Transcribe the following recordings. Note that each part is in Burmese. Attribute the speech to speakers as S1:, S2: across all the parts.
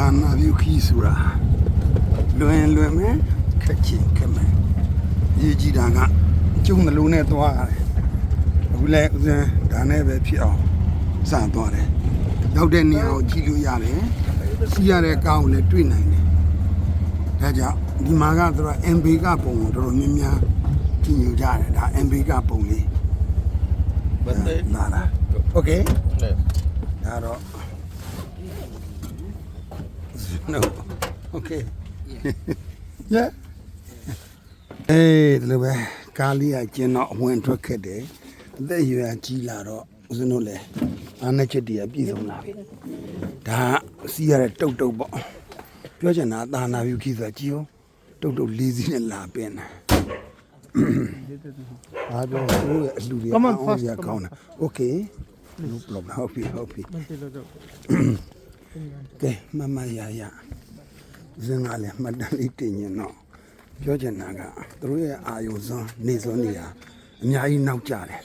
S1: သာနာပြုခီးဆိုတာလွယ်လွယ်မယ်ခက်ချင်းခက်မယ်ရေးကြည့်တာကကျုံနှလုံးနဲ့သွားရတယ်အခုလဲဥစဉ်ဒါနဲ့ပဲဖြစ်အောင်စသွားတယ်ရောက်တဲ့နေရာကိုကြည့်လို့ရတယ်စီးရတဲ့ကားကိုလည်းတွေ့နိုင်တယ်ဒါကြောင့်ဒီမှာကသူက MB ကပုံကိုတော်တော်များများကြည့်ယူကြတယ်ဒါ MB ကပုံလေး
S2: Bate.
S1: လာတာโอเค
S2: Yes.
S1: ဒါတော့ no okay yeah အေးဒီလိုပဲကားလေးကကျင်းတော့အဝင်ထွက်ခဲ့တယ်အသက်အရွယ်ကြီးလာတော့ဦးဇင်းတို့လည်းအားနဲ့ချက်တည်းပြည့်စုံလာပြီဒါကစီးရတဲ့တုတ်တုတ်ပေါ့ပြောချင်တာအသာနာပြုခီးဆိုတာကြည့်ဦးတုတ်တုတ်လေးစီးနဲ့လာပင်းတယ်အားပြောလို့အလှူတွေ
S3: Come on,
S1: အောင်း
S3: fast,
S1: ရ
S3: come
S1: ကောင်းတာ okay no problem ဟုတ်ပြီဟုတ်ပြီ ကဲမမရရဇင်ကလည်းမှတ်တမ်းလေးတင်ရင်တော့ပြောချင်တာကသူတို့ရဲ့အာယုံစွန်းနေစွန်းနေရအများကြီးနောက်ကြတယ်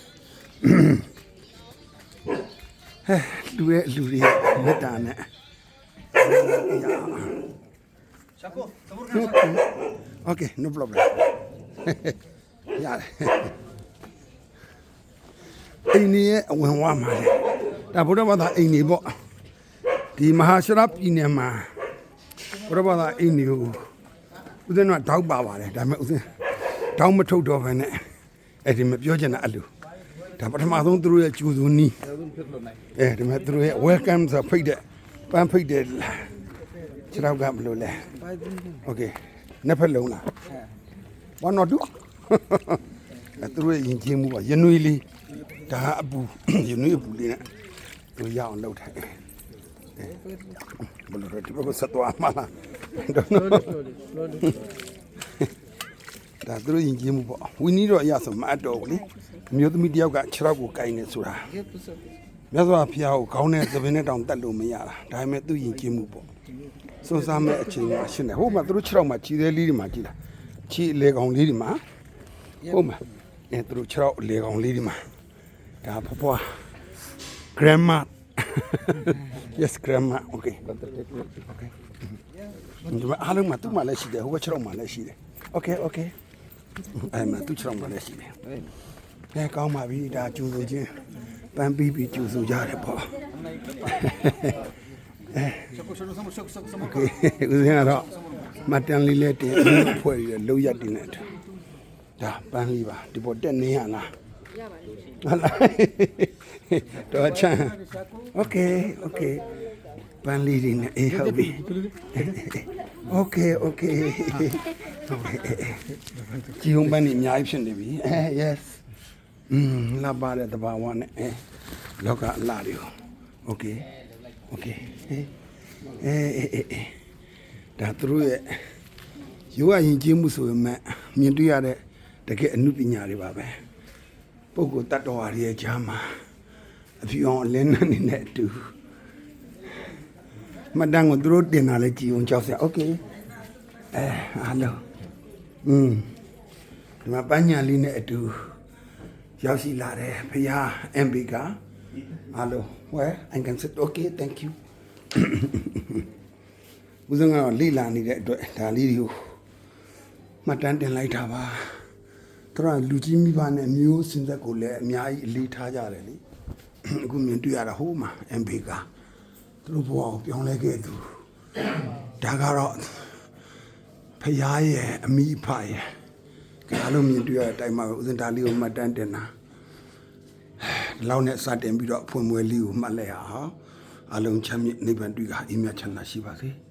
S1: ဟဲ့လူရဲ့လူတွေမေတ္တာနဲ့โอเค no problem ရတယ်အိမ်ကြီးရဲ့အဝင်ဝါမှာလေဒါဘုရားဘာသာအိမ်ကြီးပေါ့ ဒီမဟာရှရပြည်နယ်မှာဘုရားဘာသာအိမ်မျိုးဦးဇင်းကတောက်ပါပါတယ်ဒါပေမဲ့ဦးဇင်းတောက်မထုတ်တော့ဘဲနဲ့အဲ့ဒီမပြောချင်တာအလူဒါပထမဆုံးသူတို့ရဲ့ကျူစုနီးအဲဒီမဲ့သူတို့ရဲ့ welcome ဆိုဖိတ်တဲ့ပန်းဖိတ်တဲ့ခြေထောက်ကဘယ်လိုလဲโอเคနှစ်ဖက်လုံးလားဘာနော်တူအဲသူတို့ရဲ့ယဉ်ကျေးမှုပါရနွေလေးဒါအပူရနွေအပူလေးနဲ့သူရအောင်လုပ်ထားတယ် ဘယ်လိုလဲဒီဘက်ဆက်သွားမှာလား
S3: Slowly, slowly, slowly.
S1: ဒါသူတို့ယဉ်ကျေးမှုပေါ့ဝီနီတော့အရဆိုမအပ်တော့ဘူးလေအမျိုးသမီးတယောက်ကခြေထောက်ကိုကိုင်နေဆိုတာမြတ်စွာဘုရားကိုခေါင်းနဲ့သပင်းနဲ့တောင်တတ်လို့မရတာဒါပေမဲ့သူယဉ်ကျေးမှုပေါ့စွန့်စားမဲ့အချိန်မှာရှင်းတယ်ဟိုမှာသူတို့ခြေထောက်မှာခြေသေးလေးတွေမှာကြည်လားခြေအလေကောင်လေးတွေမှာဟုတ်မှာအဲသူတို့ခြေထောက်အလေကောင်လေးတွေမှာဒါဖွားဖွား grandma yes grandma okay okay ဒီမှာအားလုံးမှာသူ့မှာလည်းရှိတယ်ဟိုဘက်ခြေထောက်မှာလည်းရှိတယ် okay okay အဲ့မှာသူ့ခြေထောက်မှာလည်းရှိတယ်အဲကောင်းပါပြီဒါကျူဆိုချင်းပန်းပြီးပြီးကျူဆိုကြတယ်ပေါ့ okay ဦးဇင်းကတော့မတ်တန်လေးလေးတင်အမှုအဖွဲ့ရလုံးရက်တင်တဲ့ဒါပန်းလေးပါဒီပေါ်တက်နေရလား ရပါတယ်တော့ချမ်း okay okay ပန်းလေးတွေနဲ့အေးဟုတ်ပြီ okay okay ကြည်ုံပန်းနေအများကြီးဖြစ်နေပြီအဲ yes อืมလာပါတဲ့တဘာဝနဲ့အဲလောကအလားတွေ okay okay အဲအဲအဲအဲဒါသူတို့ရဲ့ယောဂရင်ကျေးမှုဆိုပေမဲ့မြင်တွေ့ရတဲ့တကယ်အမှုပညာတွေပါပဲ ပုဂ္ဂိုလ်တ attva တွေရဲ့ကြားမှာအဖြူအောင်အလင်းနဲ့နေတဲ့အတူမတန်းကိုသူတို့တင်တာလဲကြည်အောင်ကြောက်စရာ okay အဲအားလုံးอืมဒီမှာပညာလေးနဲ့အတူရောက်ရှိလာတယ်ဖခင် MB ကအားလုံး well I can sit okay thank you ဦးဇင်းကတော့လိလာနေတဲ့အတွက်ဒါလေးတွေကိုမှတ်တမ်းတင်လိုက်တာပါ သူကလူကြီးမိဘနဲ့မျိုးစင်သက်ကိုလည်းအများကြီးအလေးထားကြတယ်လေအခုမြင်တွေ့ရတာဟိုးမှာ MB ကသူတို့ဘဝကိုပြောင်းလဲခဲ့သူဒါကတော့ဖခင်ရဲ့အမိအဖရဲ့အားလုံးမြင်တွေ့ရတဲ့အတိုင်းမှာပဲဦးဇင်းဒါလေးကိုမှတ်တမ်းတင်တာဒီလောက်နဲ့စတင်ပြီးတော့အဖွင့်မွေးလေးကိုမှတ်လိုက်ရအောင်အလုံးချမ်းမြေနိဗ္ဗာန်တွေ့ကအိမ်မြတ်ချမ်းသာရှိပါစေ။